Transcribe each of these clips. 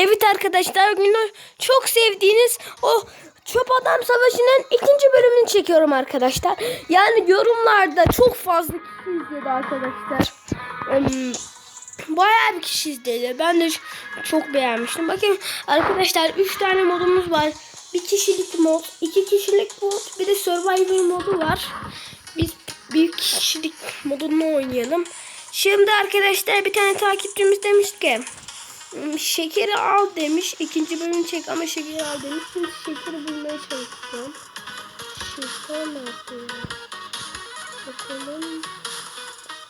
Evet arkadaşlar bugün çok sevdiğiniz o Çöp Adam Savaşı'nın ikinci bölümünü çekiyorum arkadaşlar. Yani yorumlarda çok fazla kişi izledi arkadaşlar. Bayağı bir kişi izledi. Ben de çok beğenmiştim. Bakın arkadaşlar 3 tane modumuz var. Bir kişilik mod, iki kişilik mod, bir de survival modu var. Biz bir kişilik modunu oynayalım. Şimdi arkadaşlar bir tane takipçimiz demiş ki "Hmm, şekeri al demiş. ikinci bölüm çek ama şekeri al demiş. Şimdi şekeri bulmaya çalışıyorum. Şeker nerede ya? Bakalım.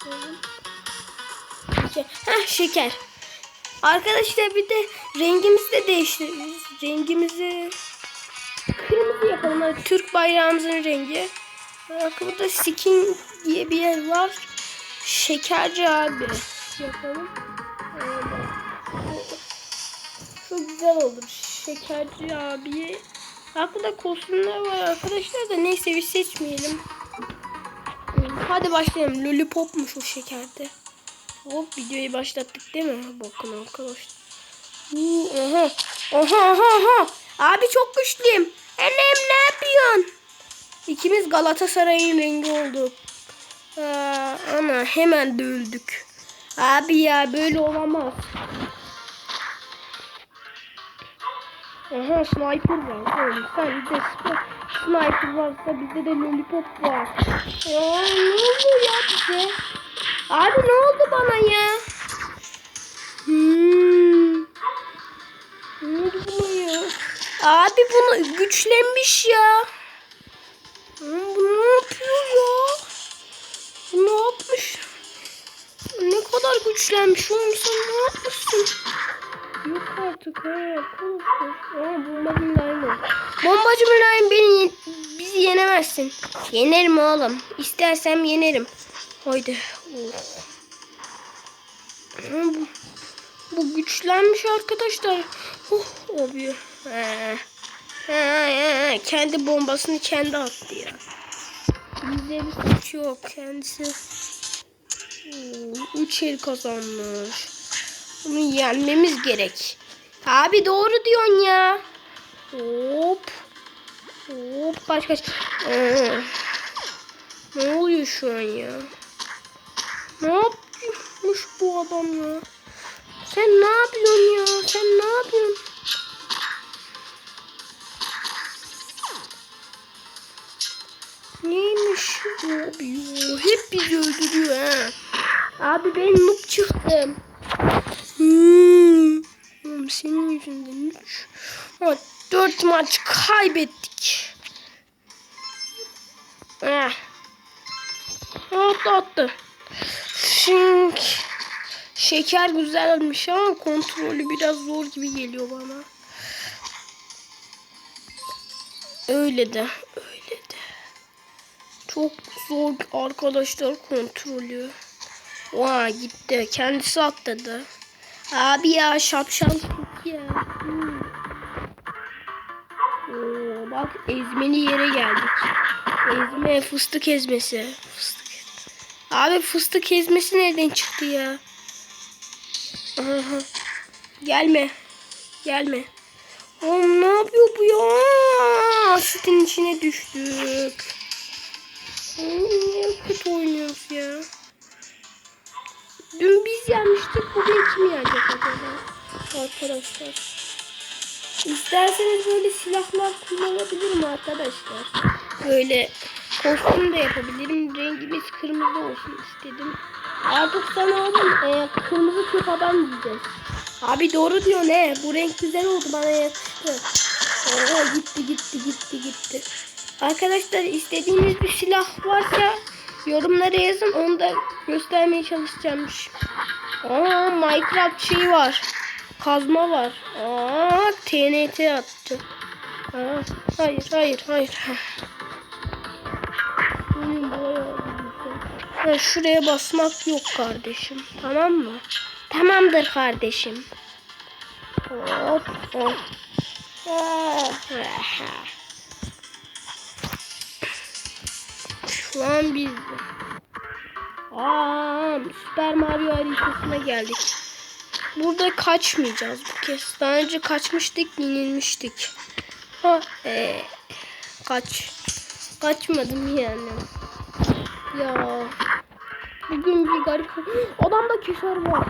Bakalım. Şeker. Heh, şeker. Arkadaşlar bir de rengimizi de değiştiririz. Rengimizi kırmızı yapalım. Hadi Türk bayrağımızın rengi. Bak burada skin diye bir yer var. Şekerci abi yapalım. Öyle. Güzel olur. Şekerci abi. Aklında kostümler var arkadaşlar da neyse bir seçmeyelim. Hadi başlayalım. Lollipopmuş o şekerde. Hop videoyu başlattık değil mi? Bakın arkadaşlar. Uuu, Aha. Aha aha. Abi çok güçlüyüm. Annem ne yapıyorsun? İkimiz Galatasaray'ın rengi olduk. Aa, ama hemen de öldük. Abi ya böyle olamaz. Aha sniper var. Oğlum sen de sniper varsa bizde de lollipop var. Ya ne oldu ya bize? Abi ne oldu bana ya? Hmm. Ne oldu buna ya? Abi bunu güçlenmiş ya. Hmm, bu ne yapıyor ya? Bu ne yapmış? Ne kadar güçlenmiş oğlum sen ne yapmışsın? Artık ha. Aa bombacı mülayim Bombacı mülayim beni bizi yenemezsin. Yenerim oğlum. İstersem yenerim. Haydi. Oh. Bu, bu güçlenmiş arkadaşlar. Oh abi. Ha. Ha, ha, ha. Kendi bombasını kendi attı ya. Bizde bir suç yok kendisi. Oo, Üç el kazanmış. Bunu yenmemiz gerek. Abi doğru diyorsun ya. Hop. Hop kaç kaç. Ee, ne oluyor şu an ya? Ne yapmış bu adam ya? Sen ne yapıyorsun ya? Sen ne yapıyorsun? Neymiş abi ya? Hep bizi öldürüyor ha. Abi ben noob çıktım. Hmm. Oğlum senin yüzünden üç. Ha, dört maç kaybettik. Ah. Attı attı. Şimdi şeker güzelmiş ama kontrolü biraz zor gibi geliyor bana. Öyle de öyle de. Çok zor arkadaşlar kontrolü. Vay gitti. Kendisi atladı. Abi ya şapşal ya. Hmm. Bak ezmeli yere geldik. Ezme fıstık ezmesi. Fıstık. Abi fıstık ezmesi nereden çıktı ya? Aha. Gelme. Gelme. Oğlum ne yapıyor bu ya? Sütün içine düştük. Oğlum ne kötü oynuyoruz ya. Dün biz yenmiştik. Bugün kim yenecek acaba? Arkadaşlar. İsterseniz böyle silahlar kullanabilirim arkadaşlar. Böyle kostüm de yapabilirim. Rengimiz kırmızı olsun istedim. Artık sana oğlum e, kırmızı çöp adam diyeceğiz. Abi doğru diyor ne? Bu renk güzel oldu bana yakıştı. Oo, gitti gitti gitti gitti. Arkadaşlar istediğiniz bir silah varsa yorumlara yazın. Onu da göstermeye çalışacağım. Aa Minecraft şeyi var. Kazma var. Aa TNT attı. Aa, hayır hayır hayır. Ha, şuraya basmak yok kardeşim. Tamam mı? Tamamdır kardeşim. Hop hop. Ah, Şu an biz Aa, Süper Mario haritasına geldik. burada kaçmayacağız bu kez. Daha önce kaçmıştık, yenilmiştik. Ha, ee, kaç. Kaçmadım yani. Ya. Bugün bir garip. Adamda keser var.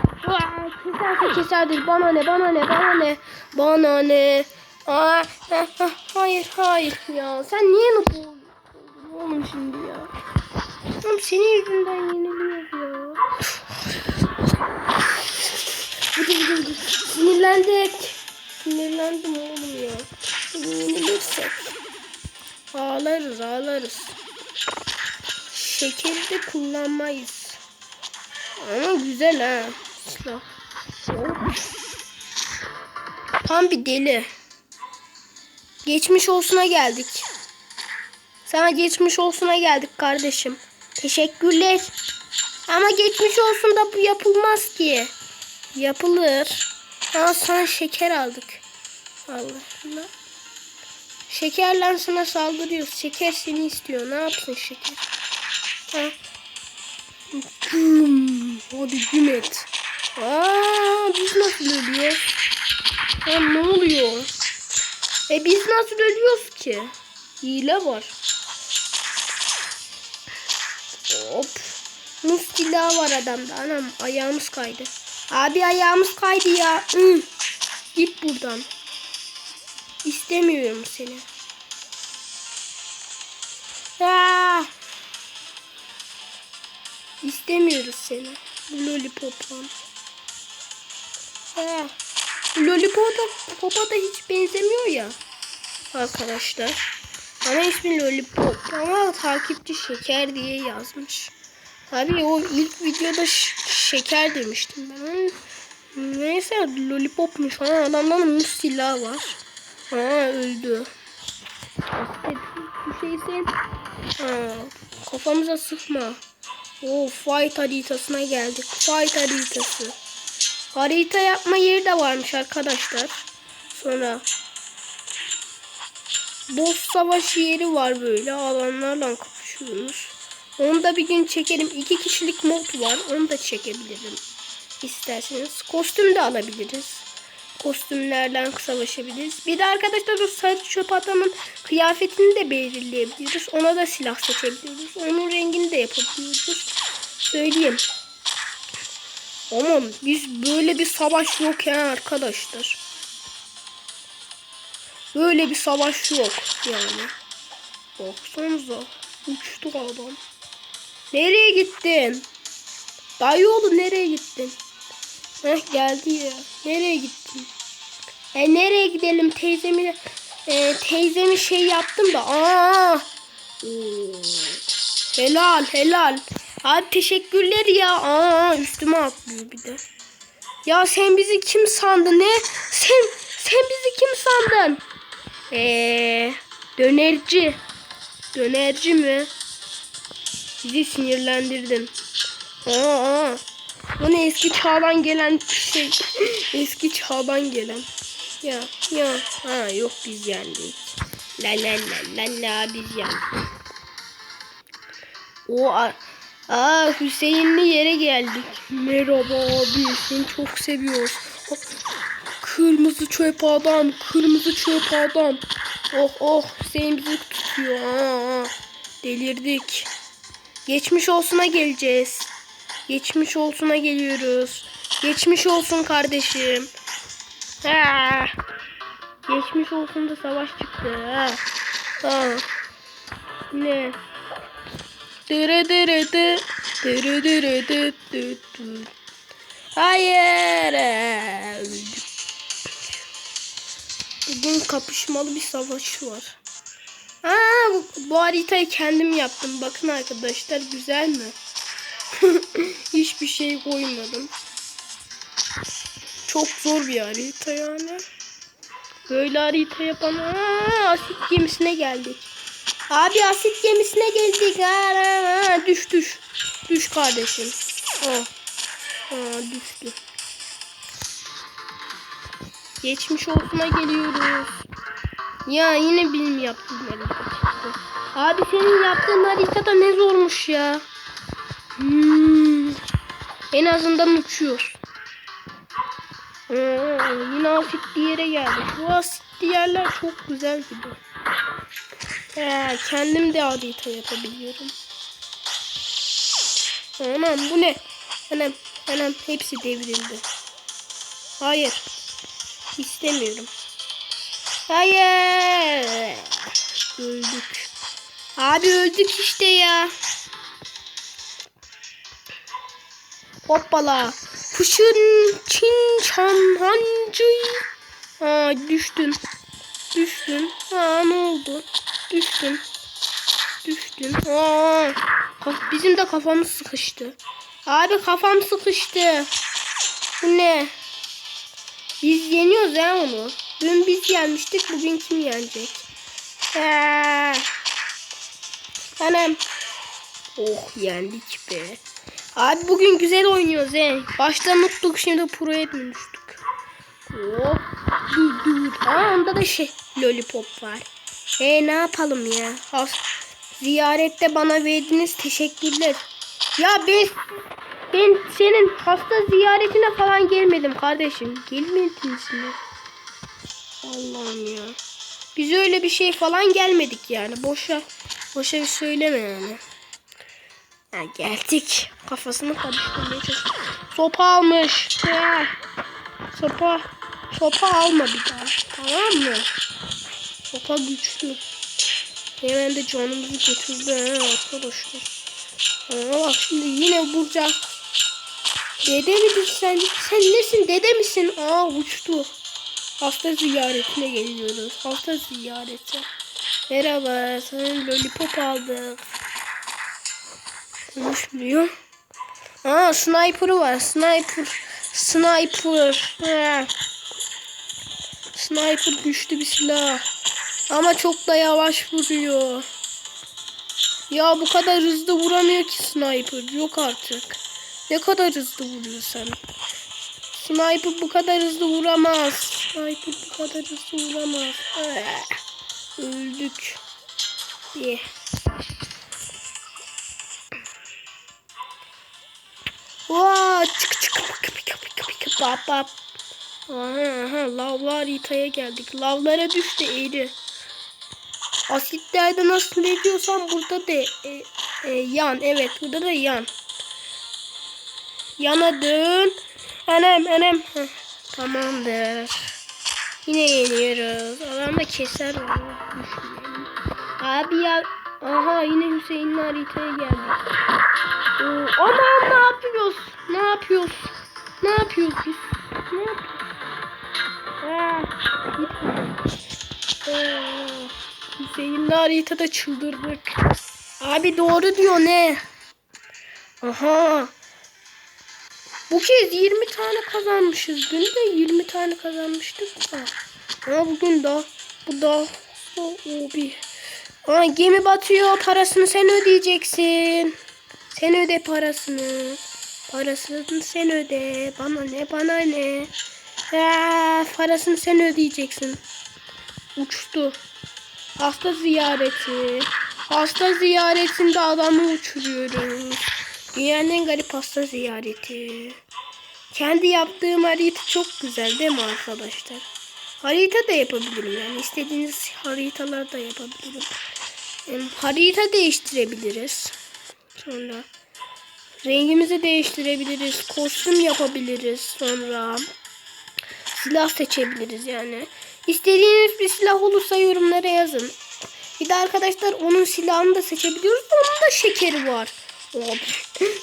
Keserse keserdir. Bana ne, bana ne, bana ne. Bana ne. Aa, ha, ha, hayır, hayır. Ya sen niye oldun oğlum şimdi ya? Oğlum senin yüzünden yeniliyoruz ya. Bıdı bıdı bıdı. Sinirlendik. Sinirlendim oğlum ya. Bugün yenilirsek. Ağlarız ağlarız. Şekeri de kullanmayız. Ama güzel ha. Silah. Tam bir deli. Geçmiş olsuna geldik. Sana geçmiş olsuna geldik kardeşim. Teşekkürler. Ama geçmiş olsun da bu yapılmaz ki. Yapılır. Ama sana şeker aldık. Allah Allah. Şekerle sana saldırıyoruz. Şeker seni istiyor. Ne yapsın şeker? Ha. Güm. Hadi güm et. Aa, biz nasıl ölüyoruz? Ha, ne oluyor? E biz nasıl ölüyoruz ki? Hile var. Hop. Muz silahı var adamda. Anam ayağımız kaydı. Abi ayağımız kaydı ya. Hı. Git buradan. İstemiyorum seni. Aa! İstemiyoruz seni. Lollipop'tan. Lollipop'a popa da hiç benzemiyor ya. Arkadaşlar. Ama ismi Lollipop. Ama takipçi şeker diye yazmış. Tabii o ilk videoda şeker demiştim ben. Neyse Lollipop'muş. Ha, adamda muz silahı var. Ha öldü. Bu şey sen ha, kafamıza sıkma. O fight haritasına geldik. Fight haritası. Harita yapma yeri de varmış arkadaşlar. Sonra boss savaş yeri var böyle. Alanlarla kapışıyoruz. Onu da bir gün çekerim. İki kişilik mod var. Onu da çekebilirim. İsterseniz. Kostüm de alabiliriz. Kostümlerden savaşabiliriz. Bir de arkadaşlar o sarı çöp adamın kıyafetini de belirleyebiliriz. Ona da silah seçebiliriz. Onun rengini de yapabiliyoruz. Söyleyeyim. Aman biz böyle bir savaş yok ya arkadaşlar. Böyle bir savaş yok yani. Baksanıza. Uçtu adam. Nereye gittin? Dayıoğlu nereye gittin? Heh geldi ya. Nereye gittin? E nereye gidelim teyzemi e, teyzemi şey yaptım da. Aa! Oo. Helal helal. Abi teşekkürler ya. Aa üstüme atlıyor bir de. Ya sen bizi kim sandın ne? Sen sen bizi kim sandın? Eee dönerci. Dönerci mi? Bizi sinirlendirdin. Aa. Bu ne eski çağdan gelen şey. eski çağdan gelen. Ya ya. Ha yok biz yendik. La la la la la biz yendik. O Aa Hüseyinli yere geldik. Merhaba abi seni çok seviyoruz. Hop. Kırmızı çöp adam, kırmızı çöp adam. Oh oh Hüseyin bizi tutuyor. Aa. Delirdik. Geçmiş olsuna geleceğiz. Geçmiş olsuna geliyoruz. Geçmiş olsun kardeşim. Ha. Geçmiş olsun da savaş çıktı. Ha. Ha. Ne? Dı. Dırı dırı dı dı dı. Hayır. Bugün kapışmalı bir savaş var. Aa, bu, bu haritayı kendim yaptım. Bakın arkadaşlar güzel mi? Hiçbir şey koymadım. Çok zor bir harita yani. Böyle harita yapan Aa, asit gemisine geldik. Abi asit gemisine geldik. Aa, aa, düş düş. Düş kardeşim. Oh. Aa, düştü. Geçmiş olsuna geliyoruz. Ya yine yaptığım harita çıktı. Abi senin yaptığın haritada ne zormuş ya. Hmm. En azından uçuyor. Oo, yine asitli yere geldik. Bu asitli yerler çok güzel gibi. Ee, kendim de harita yapabiliyorum. Anam bu ne? Anam, anam hepsi devrildi. Hayır. İstemiyorum. Hayır. Öldük. Abi öldük işte ya. Hoppala. Kuşun çin çan hancı. Ha düştün. Düştün. Ha ne oldu? Düştün. Aa, kaf- bizim de kafamız sıkıştı. Abi kafam sıkıştı. Bu ne? Biz yeniyoruz ya onu. Dün biz yenmiştik. Bugün kim yenecek? Ha. Anam. Oh yendik be. Abi bugün güzel oynuyoruz he. Başta mutluluk şimdi pro'ya dönüştük. Oh. Dur dur. Aa onda da şey lollipop var. E ne yapalım ya? Has ziyarette bana verdiğiniz teşekkürler. Ya ben ben senin hasta ziyaretine falan gelmedim kardeşim. Gelmedin mi? Allah'ım ya. Biz öyle bir şey falan gelmedik yani. Boşa boşa bir söyleme yani. Ha, geldik. Kafasını karıştırmaya çalışıyor. Sopa almış. Ya. Sopa. Sopa alma bir daha. Tamam mı? Sopa güçlü. Hemen de canımızı götürdü ha arkadaşlar. Aa, bak şimdi yine vuracak. Dede misin sen? Sen nesin? Dede misin? Aa uçtu. Hasta ziyaretine geliyoruz. Hasta ziyareti. Merhaba. Sana lollipop aldık. Konuşmuyor. Aa sniper'ı var. Sniper. Sniper. Ha. Sniper güçlü bir silah. Ama çok da yavaş vuruyor. Ya bu kadar hızlı vuramıyor ki sniper. Yok artık. Ne kadar hızlı vuruyor sen? Sniper bu kadar hızlı vuramaz. Sniper bu kadar hızlı vuramaz. Ah, Öldük. Yeah. Vaa çık çık pıkı pıkı bap bap. Aha aha lavlar haritaya geldik. Lavlara düştü eğri. Asitlerde nasıl ediyorsam burada da e, e, yan. Evet burada da yan. Yana dön. Anam anam. Tamamdır. Yine yeniyoruz. Adam da keser. Abi ya. Aha yine Hüseyin'in haritaya geldik. Oo, aman ne yapıyoruz? Ne yapıyoruz? Ne yapıyoruz biz? Ne yapıyoruz? Ah, Hüseyin'le haritada çıldırdık. Abi doğru diyor ne? Aha. Bu kez 20 tane kazanmışız. Dün de 20 tane kazanmıştık da. Ama bugün daha bu da o, o bir. Aa, gemi batıyor. Parasını sen ödeyeceksin. Sen öde parasını. Parasını sen öde. Bana ne bana ne. Ha, parasını sen ödeyeceksin. Uçtu. Hasta ziyareti. Hasta ziyaretinde adamı uçuruyoruz. Dünyanın en garip hasta ziyareti. Kendi yaptığım harita çok güzel değil mi arkadaşlar? Harita da yapabilirim yani. istediğiniz haritalar da yapabilirim. Hem harita değiştirebiliriz. Sonra rengimizi değiştirebiliriz. Kostüm yapabiliriz. Sonra silah seçebiliriz yani. İstediğiniz bir silah olursa yorumlara yazın. Bir de arkadaşlar onun silahını da seçebiliyoruz. Onun da şekeri var.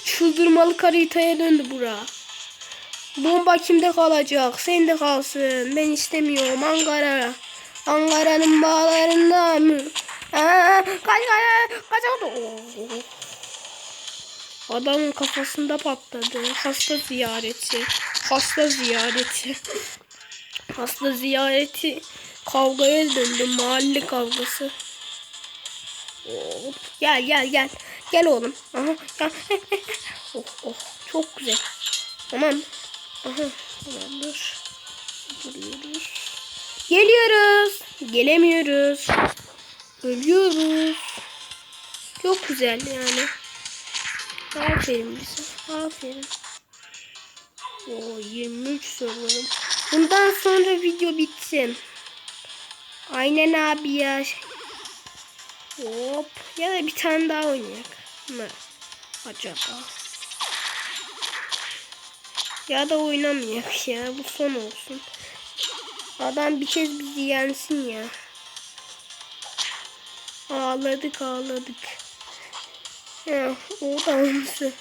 Çıldırmalı haritaya döndü bura. Bomba kimde kalacak? Sende kalsın. Ben istemiyorum Ankara. Ankara'nın bağlarında mı? Aa, kaç kaç kaç oldu? Adamın kafasında patladı. Hasta ziyareti. Hasta ziyareti. Hasta ziyareti kavgaya döndü. Mahalle kavgası. Gel gel gel. Gel oğlum. Aha, gel. oh, oh, çok güzel. Tamam. Aha, tamamdır. Duruyoruz. Geliyoruz. Gelemiyoruz. Ölüyoruz. Çok güzel yani. Aferin bize. Aferin. O 23 sorularım. Bundan sonra video bitsin. Aynen abi ya. Hop. Ya da bir tane daha oynayak mı? Acaba. Ya da oynamayak ya. Bu son olsun. Adam bir kez bizi yensin ya. Ağladık ağladık. Ya, o da olması.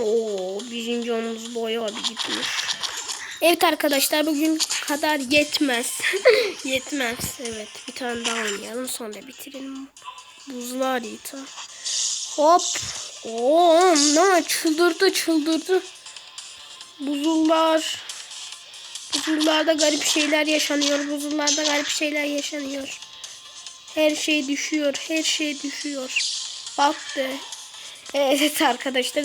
Oo, bizim canımız bayağı bir gitmiş. Evet arkadaşlar bugün kadar yetmez. yetmez. Evet bir tane daha oynayalım sonra bitirelim. Buzlu harita. Hop. Oo, ne çıldırdı çıldırdı. Buzullar. Buzullarda garip şeyler yaşanıyor. Buzullarda garip şeyler yaşanıyor. Her şey düşüyor. Her şey düşüyor. Baktı. Evet arkadaşlar.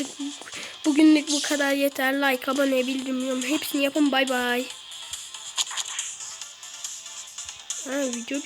Bugünlük bu kadar yeter. Like, abone, bildirim, hepsini yapın. Bay bay. Ha video